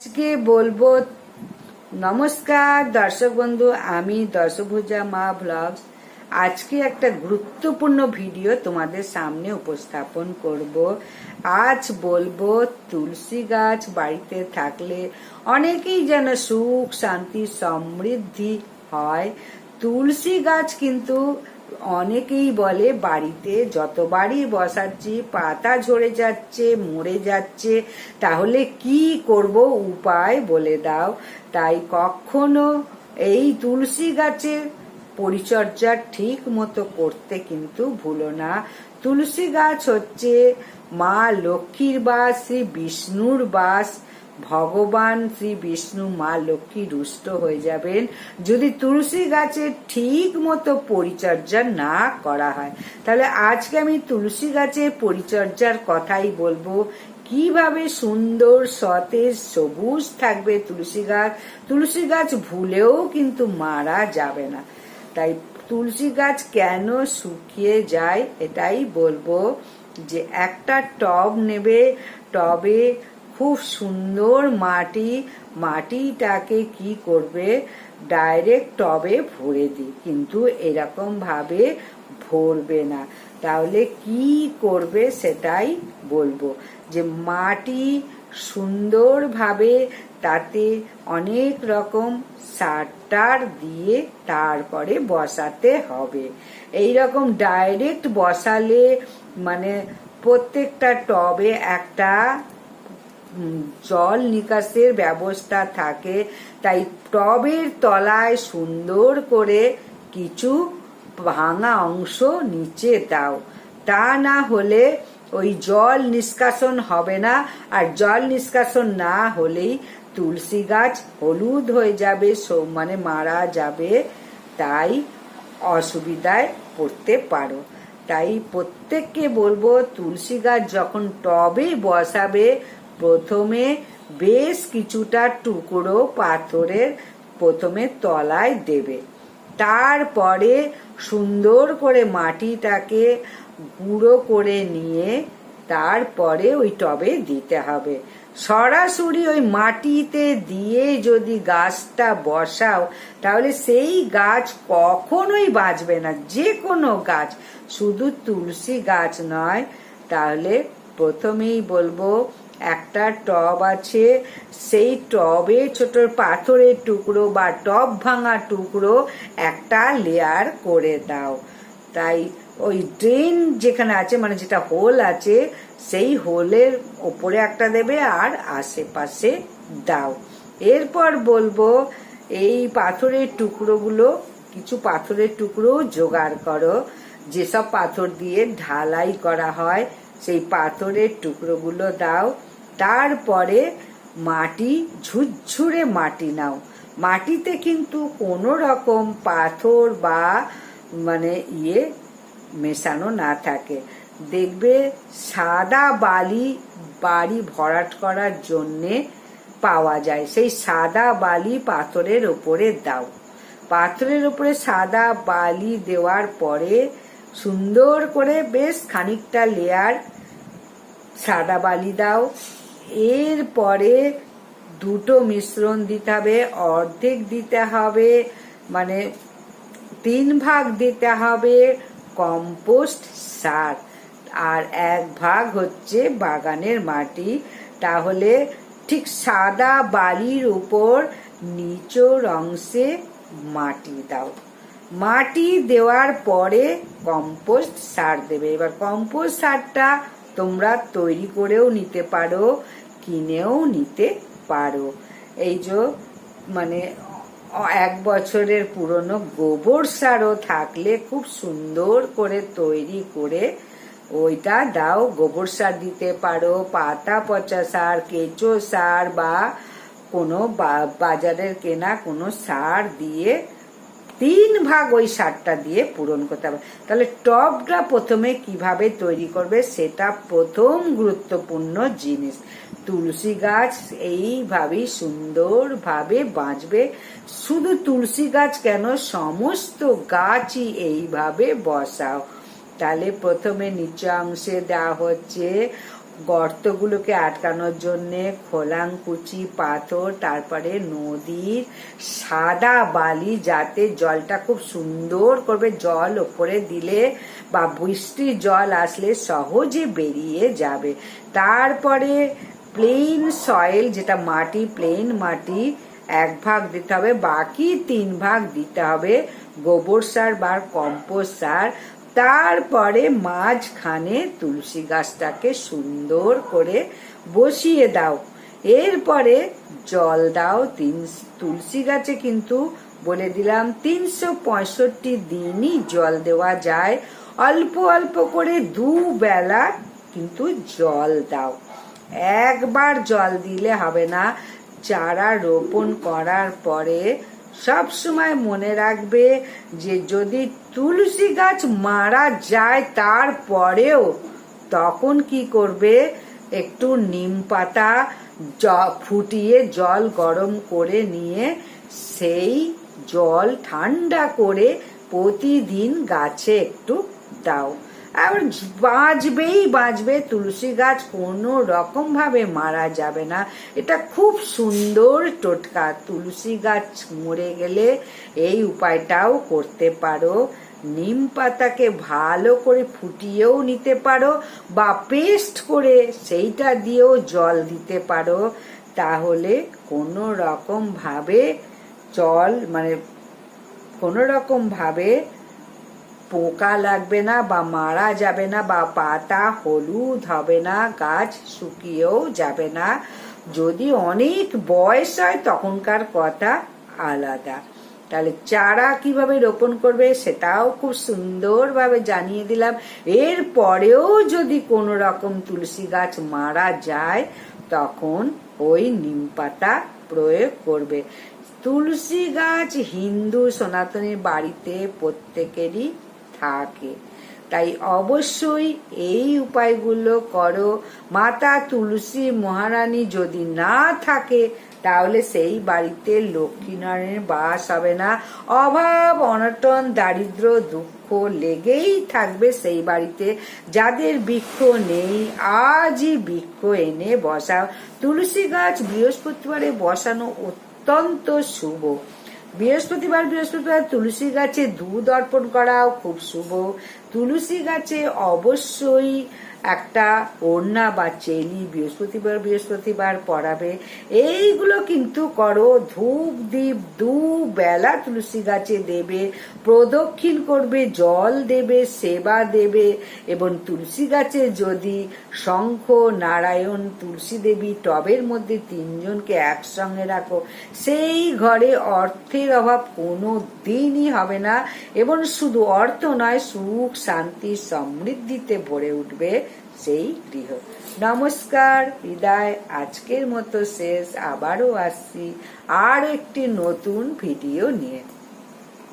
আজকে বলব, নমস্কার দর্শক বন্ধু, আমি দশভুজা মা ব্লগস আজকে একটা গুরুত্বপূর্ণ ভিডিও তোমাদের সামনে উপস্থাপন করব। আজ বলব, তুলসী গাছ বাড়িতে থাকলে অনেকেই যেন সুখ, শান্তি, সমৃদ্ধি হয়। তুলসী গাছ কিন্তু অনেকেই বলে, বাড়িতে যতবারই বসাচ্ছি, পাতা ঝরে যাচ্ছে, মরে যাচ্ছে, তাহলে কি করব উপায় বলে দাও। তাই কখনো এই তুলসী গাছের পরিচর্যা ঠিক মতো করতে কিন্তু ভুলো না। তুলসী গাছ হচ্ছে মা লক্ষ্মীর বাস, শ্রী বিষ্ণুর বাস। ভগবান শ্রী বিষ্ণু মা লক্ষ্মী রুষ্ট হয়ে যাবেন যদি তুলসী গাছের ঠিক মতো পরিচর্যা না করা হয়। তাহলে আজকে আমি তুলসী গাছের পরিচর্যার কথাই বলব। কীভাবে সুন্দর, সতেজ, সবুজ থাকবে তুলসী গাছ? তুলসী গাছ ভুলেও কিন্তু মারা যাবে না। তাই তুলসী গাছ কেন শুকিয়ে যায় এটাই বলব যে একটা টব নেবে, টবে খুব সুন্দর মাটি, মাটিটাকে কি করবে? ডাইরেক্ট টবে ভরে দিই কিন্তু এরকম ভাবে ভরবে না। তাহলে কি করবে সেটাই বলব। যে মাটি সুন্দরভাবে তাতে অনেক রকম সারটার দিয়ে তারপরে বসাতে হবে। এই রকম ডাইরেক্ট বসালে মানে প্রত্যেকটা টবে একটা জল নিকাশের ব্যবস্থা থাকে, তাই টবের তলায় সুন্দর করে কিছু ভাঙা অংশ নিচে দাও। তা না হলে ওই জল নিষ্কাশন হবে না, আর জল নিষ্কাশন না হলেই তুলসী গাছ হলুদ হয়ে যাবে মানে মারা যাবে, তাই অসুবিধায় পড়তে পারো। তাই প্রত্যেককে বলব, তুলসী গাছ যখন টবে বসাবে প্রথমে বেশ কিছুটা টুকরো পাথরের প্রথমে তলায় দেবে। তারপরে সুন্দর করে মাটিটাকে গুঁড়ো করে নিয়ে তারপরে ওই টবে দিতে হবে। সরাসরি ওই মাটিতে দিয়ে যদি গাছটা বসাও, তাহলে সেই গাছ কখনোই বাঁচবে না। যে কোনো গাছ, শুধু তুলসী গাছ নয়। তাহলে প্রথমেই বলব একটা টব আছে, সেই টবে ছোট পাথরের টুকরো বা টব ভাঙা টুকরো একটা লেয়ার করে দাও। তাই ওই ড্রেন যেখানে আছে মানে যেটা হোল আছে, সেই হোলের ওপরে একটা দেবে আর আশেপাশে দাও। এরপর বলব, এই পাথরের টুকরোগুলো, কিছু পাথরের টুকরো জোগাড় করো। যেসব পাথর দিয়ে ঢালাই করা হয়, সেই পাথরের টুকরোগুলো দাও। তারপরে মাটি, ঝুরঝুরে মাটি নাও। মাটিতে কিন্তু কোনো রকম পাথর বা মানে ইয়ে মেশানো না থাকে। দেখবে সাদা বালি, বাড়ি ভরাট করার জন্যে পাওয়া যায়। সেই সাদা বালি পাথরের ওপরে দাও। পাথরের উপরে সাদা বালি দেওয়ার পরে সুন্দর করে বেশ খানিকটা লেয়ার সাদা বালি দাও। এরপরে দুটো মিশ্রণ দিতে হবে, অর্ধেক দিতে হবে মানে তিন ভাগ দিতে হবে কম্পোস্ট সার। আর এক ভাগ হচ্ছে বাগানের মাটি। তাহলে ঠিক সাদা বালির উপর নিচর অংশে মাটি দাও। মাটি দেওয়ার পরে কম্পোস্ট সার দেবে। এবার কম্পোস্ট সারটা তোমরা তৈরি করেও নিতে পারো, কিনেও নিতে পারো। এই যে মানে এক বছরের পুরনো গোবর সারও থাকলে খুব সুন্দর করে তৈরি করে ওইটা দাও, গোবর সার দিতে পারো, পাতা, পচা সার, কেঁচো সার বা কোনো বাজারের কেনা কোনো সার দিয়ে তিন ভাগ ওই সারটা দিয়ে পূরণ করতে হবে। তাহলে টপটা প্রথমে কীভাবে তৈরি করবে সেটা প্রথম গুরুত্বপূর্ণ জিনিস। তুলসী গাছ এইভাবেই সুন্দরভাবে বাঁচবে। শুধু তুলসী গাছ কেন, সমস্ত গাছই এইভাবে বসাও। তাহলে প্রথমে নিচে অংশে দেওয়া হচ্ছে গর্তগুলোকে আটকানোর জন্যে খোলাংকুচি পাথর, তারপরে নদীর সাদা বালি যাতে জলটা খুব সুন্দর করবে। জল ওপরে দিলে বা বৃষ্টির জল আসলে সহজে বেরিয়ে যাবে। তারপরে প্লেন সয়েল যেটা মাটি প্লেন মাটি, এক ভাগ দিতে হবে, বাকি তিন ভাগ দিতে হবে। গোবর সার বা কম্পোস্ট সার। তারপরে মাঝখানে তুলসী গাছটাকে সুন্দর করে বসিয়ে দাও। এরপরে জল দাও তিন তুলসী গাছে কিন্তু বলে দিলাম তিনশো পঁয়ষট্টি দিনই জল দেওয়া যায়। অল্প অল্প করে দু বেলা কিন্তু জল দাও। একবার জল দিলে হবে না। চারা রোপণ করার পরে সব সময় মনে রাখবে যে যদি তুলসী গাছ মারা যায় তারপরেও তখন কি করবে? একটু নিম পাতা ফুটিয়ে জল গরম করে নিয়ে সেই জল ঠান্ডা করে প্রতিদিন গাছে একটু দাও। আবার বাঁচবেই বাঁচবে তুলসী গাছ কোনো রকম ভাবে মারা যাবে না। এটা খুব সুন্দর টোটকা। তুলসী গাছ মরে গেলে এই উপায়টাও করতে পারো। নিম পাতাকে ভালো করে ফুটিয়েও নিতে পারো বা পেস্ট করে সেইটা দিয়েও জল দিতে পারো। তাহলে কোনো রকম ভাবে জল মানে কোনো রকম ভাবে পোকা লাগবে না বা মারা যাবে না বা পাতা হলুদ হবে না, গাছ শুকিয়েও যাবে না। যদি অনেক বয়স হয়, তখনকার কথা আলাদা। তাহলে চারা কীভাবে রোপণ করবে সেটাও খুব সুন্দরভাবে জানিয়ে দিলাম। এর পরেও যদি কোনো রকম তুলসী গাছ মারা যায়, তখন ওই নিম পাতা প্রয়োগ করবে। তুলসী গাছ হিন্দু সনাতনীর বাড়িতে প্রত্যেকেরই থাকে। তাই অবশ্যই এই উপায়গুলো করো। মাতা তুলসী মহারানী যদি না থাকে, তাহলে সেই বাড়িতে লক্ষ্মীনারায়ণের বাস হবে না। অভাব, অনটন, দারিদ্র, দুঃখ লেগেই থাকবে সেই বাড়িতে। যাদের বৃক্ষ নেই, আজই বৃক্ষ এনে বসাও। তুলসী গাছ বৃহস্পতিবারে বসানো অত্যন্ত শুভ। বৃহস্পতিবার বৃহস্পতিবার তুলসী গাছে দুধ অর্পণ করাও খুব শুভ। তুলসী গাছে অবশ্যই একটা ওড়না বা চেলি বৃহস্পতিবার বৃহস্পতিবার পরাবে। এইগুলো কিন্তু করো, ধূপ দ্বীপ দু বেলা তুলসী গাছে দেবে, প্রদক্ষিণ করবে, জল দেবে, সেবা দেবে এবং তুলসী গাছে যদি শঙ্খ, নারায়ণ, তুলসী দেবী টবের মধ্যে তিনজনকে একসঙ্গে রাখো, সেই ঘরে অর্থের অভাব কোনো দিনই হবে না এবং শুধু অর্থ নয়, সুখ, শান্তি, সমৃদ্ধিতে ভরে উঠবে। সেই গৃহ। নমস্কার বিদায়। আজকের মতো শেষ। আবারও আসছি। আর একটি নতুন ভিডিও নিয়ে।